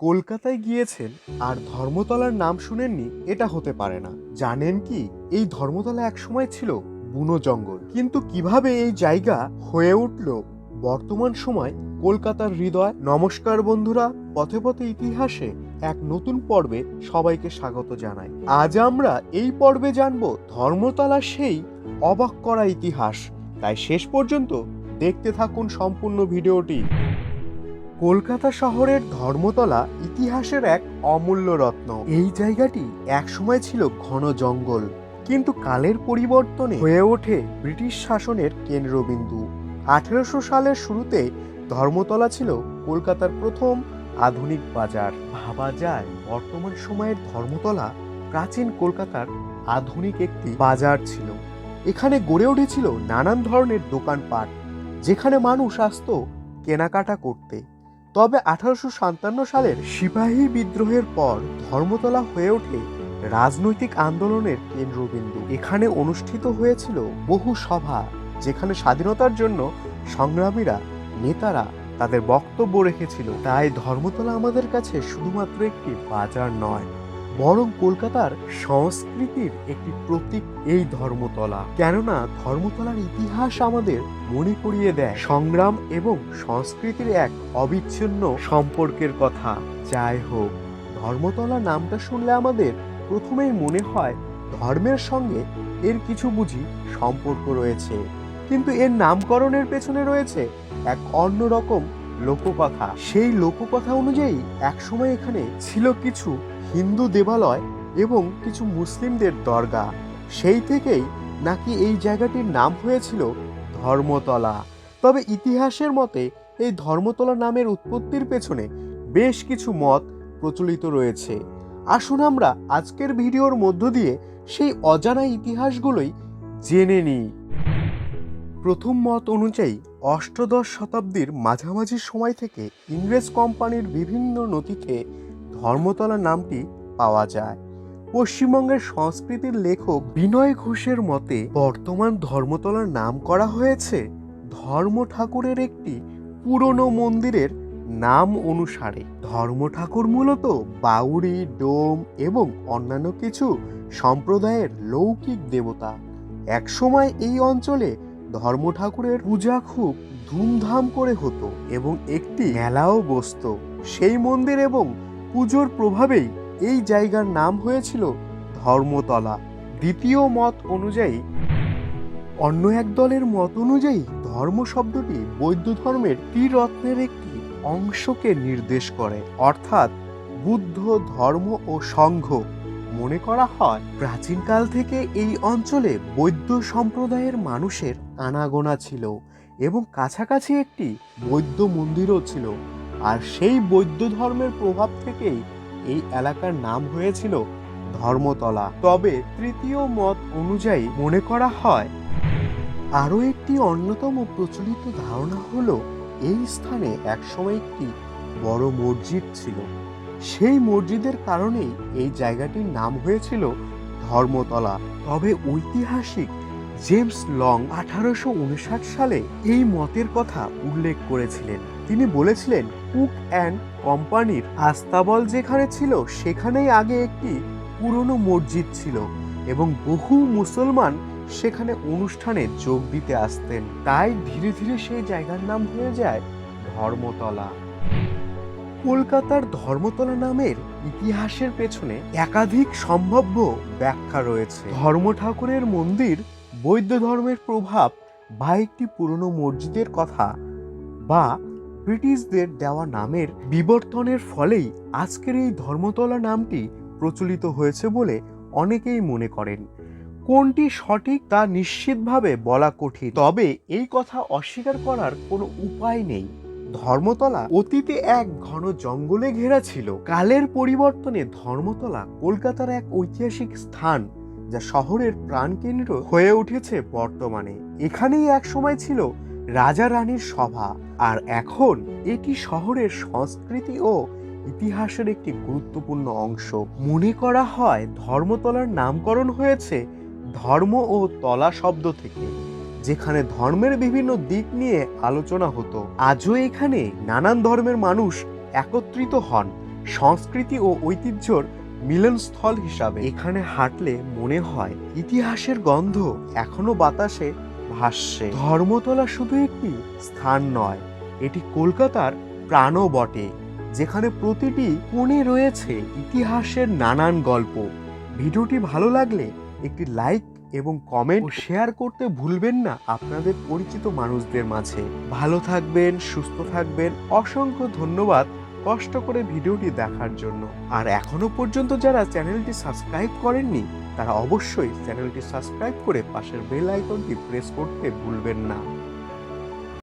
কলকাতায় গিয়েছেন আর ধর্মতলার নাম শুনেননি, এটা হতে পারে না। জানেন কি, এই ধর্মতলা একসময় ছিল বুনো জঙ্গল। কিন্তু কীভাবে এই জায়গা হয়ে উঠল? বর্তমান সময় কলকাতার হৃদয়। নমস্কার বন্ধুরা, পথে পথে ইতিহাসে এক নতুন পর্বে সবাইকে স্বাগত জানাই। আজ আমরা এই পর্বে জানব ধর্মতলা সেই অবাক করা ইতিহাস। তাই শেষ পর্যন্ত দেখতে থাকুন সম্পূর্ণ ভিডিওটি। কলকাতা শহরের ধর্মতলা ইতিহাসের এক অমূল্য রত্ন। এই জায়গাটি একসময় ছিল ঘন জঙ্গল, কিন্তু কালের পরিবর্তনে হয়ে ওঠে ব্রিটিশ শাসনের কেন্দ্রবিন্দু। আঠেরোশো সালের শুরুতে ধর্মতলা ছিল কলকাতার প্রথম আধুনিক বাজার। ভাবা যায় বর্তমান সময়ের ধর্মতলা প্রাচীন কলকাতার আধুনিক একটি বাজার ছিল। এখানে গড়ে উঠেছিল নানান ধরনের দোকানপাট, যেখানে মানুষ আসতো কেনাকাটা করতে। তবে আঠারোশো সাতান্ন সালের সিপাহী বিদ্রোহের পর ধর্মতলা হয়ে ওঠে রাজনৈতিক আন্দোলনের কেন্দ্রবিন্দু। এখানে অনুষ্ঠিত হয়েছিল বহু সভা, যেখানে স্বাধীনতার জন্য সংগ্রামীরা, নেতারা তাদের বক্তব্য রেখেছিল। তাই ধর্মতলা আমাদের কাছে শুধুমাত্র একটি বাজার নয়। বরং কলকাতার সংস্কৃতির একটি প্রতীক এই ধর্মতলা। কেননা ধর্মতলার ইতিহাস আমাদের মনে করিয়ে দেয় সংগ্রাম এবং সংস্কৃতির এক অবিচ্ছিন্ন সম্পর্কের কথা। যাই হোক, ধর্মতলা নামটা শুনলে আমাদের প্রথমেই মনে হয় ধর্মের সঙ্গে এর কিছু বুঝি সম্পর্ক রয়েছে। কিন্তু এর নামকরণের পেছনে রয়েছে এক অন্যরকম লোককথা। সেই লোককথা অনুযায়ী একসময় এখানে ছিল কিছু হিন্দু দেবালয় এবং কিছু মুসলিমদের দরগা। সেই থেকেই নাকি এই জায়গাটির নাম হয়েছিল ধর্মতলা। তবে ইতিহাসের মতে এই ধর্মতলা নামের উৎপত্তির পেছনে বেশ কিছু মত প্রচলিত রয়েছে। আসুন আমরা আজকের ভিডিওর মধ্য দিয়ে সেই অজানা ইতিহাসগুলোই জেনে নিই। প্রথম মত অনুযায়ী অষ্টদশ শতাব্দীর মাঝামাঝি সময় থেকে ইংরেজ কোম্পানির বিভিন্ন নথিতে ধর্মতলা নামটি পাওয়া যায়। পশ্চিমবঙ্গের সংস্কৃতির লেখক বিনয় ঘোষের মতে, বর্তমান ধর্মতলার নাম করা হয়েছে ধর্ম ঠাকুরের একটি পুরনো মন্দিরের নাম অনুসারে। ধর্ম ঠাকুর মূলত বাউরি ডোম এবং অন্যান্য কিছু সম্প্রদায়ের লৌকিক দেবতা। একসময় এই অঞ্চলে ধর্ম ঠাকুরের পূজা খুব ধুমধাম করে হতো এবং একটি মেলাও বসত। সেই মন্দির এবং পুজোর প্রভাবেই এই জায়গার নাম হয়েছিল ধর্মতলা। দ্বিতীয় মত অনুযায়ী, অন্য এক দলের মত অনুযায়ী ধর্ম শব্দটি বৌদ্ধ ধর্মের ত্রিরত্নের একটি অংশকে নির্দেশ করে। অর্থাৎ বুদ্ধ ধর্ম ও সংঘ। মনে করা হয়, প্রাচীনকাল থেকে এই অঞ্চলে বৌদ্ধ সম্প্রদায়ের মানুষের আনাগোনা ছিল এবং কাছাকাছি একটি বৌদ্ধ মন্দিরও ছিল। আর সেই বৌদ্ধ ধর্মের প্রভাব থেকেই এই এলাকার নাম হয়েছিল ধর্মতলা। তবে তৃতীয় মত অনুযায়ী মনে করা হয়, আরও একটি অন্যতম প্রচলিত ধারণা হলো, এই স্থানে একসময় একটি বড় মসজিদ ছিল। সেই মসজিদের কারণেই এই জায়গাটির নাম হয়েছিল ধর্মতলা। তবে ঐতিহাসিক জেমস লং আঠারোশো উনষাট সালে এই মতের কথা উল্লেখ করেছিলেন। তিনি বলেছিলেন, কুক অ্যান্ড কোম্পানির আস্তাবল যেখানে ছিল, সেখানেই আগে একটি পুরনো মসজিদ ছিল এবং বহু মুসলমান সেখানে অনুষ্ঠানে যোগ দিতে আসতেন। তাই ধীরে ধীরে সেই জায়গার নাম হয়ে যায় ধর্মতলা। কলকাতার ধর্মতলা নামের ইতিহাসের পেছনে একাধিক সম্ভাব্য ব্যাখ্যা রয়েছে। ধর্ম ঠাকুরের মন্দির বৌদ্ধ ধর্মের প্রভাব বা একটি পুরনো মসজিদের কথা বা ব্রিটিশদের দেওয়া নামের বিবর্তনের ফলেই আজকের এই ধর্মতলা নামটি প্রচলিত হয়েছে বলে অনেকেই মনে করেন। কোনটি সঠিক তা নিশ্চিতভাবে বলা কঠিন। তবে এই কথা অস্বীকার করার কোনো উপায় নেই। ধর্মতলা অতীতে এক ঘন জঙ্গলে ঘেরা ছিল। কালের পরিবর্তনে ধর্মতলা কলকাতার এক ঐতিহাসিক স্থান। যা শহরের প্রাণকেন্দ্র হয়ে উঠেছে বর্তমানে। এখানেই এক সময় ছিল রাজা রানীর সভা, আর এখন এটি শহরের সংস্কৃতি ও ইতিহাসের একটি গুরুত্বপূর্ণ অংশ। মনে করা হয় ধর্মতলার নামকরণ হয়েছে ধর্ম ও তলা শব্দ থেকে, যেখানে ধর্মের বিভিন্ন দিক নিয়ে আলোচনা হতো। আজও এখানে নানান ধর্মের মানুষ একত্রিত হন। সংস্কৃতি ও ঐতিহ্যর মিলনস্থল হিসাবে। এখানে হাঁটলে মনে হয় ইতিহাসের গন্ধ এখনও বাতাসে ভাসছে। ধর্মতলা শুধু একটি স্থান নয় এটি কলকাতার প্রাণও বটে যেখানে প্রতিটি কোণে রয়েছে ইতিহাসের নানান গল্প। ভিডিওটি ভালো লাগলে একটি লাইক এবং কমেন্ট শেয়ার করতে ভুলবেন না আপনাদের পরিচিত মানুষদের মাঝে। ভালো থাকবেন সুস্থ থাকবেন অসংখ্য ধন্যবাদ। কষ্ট করে ভিডিওটি দেখার জন্য। আর এখনও পর্যন্ত যারা চ্যানেলটি সাবস্ক্রাইব করেননি, তারা অবশ্যই চ্যানেলটি সাবস্ক্রাইব করে পাশের বেল আইকনটি প্রেস করতে ভুলবেন না।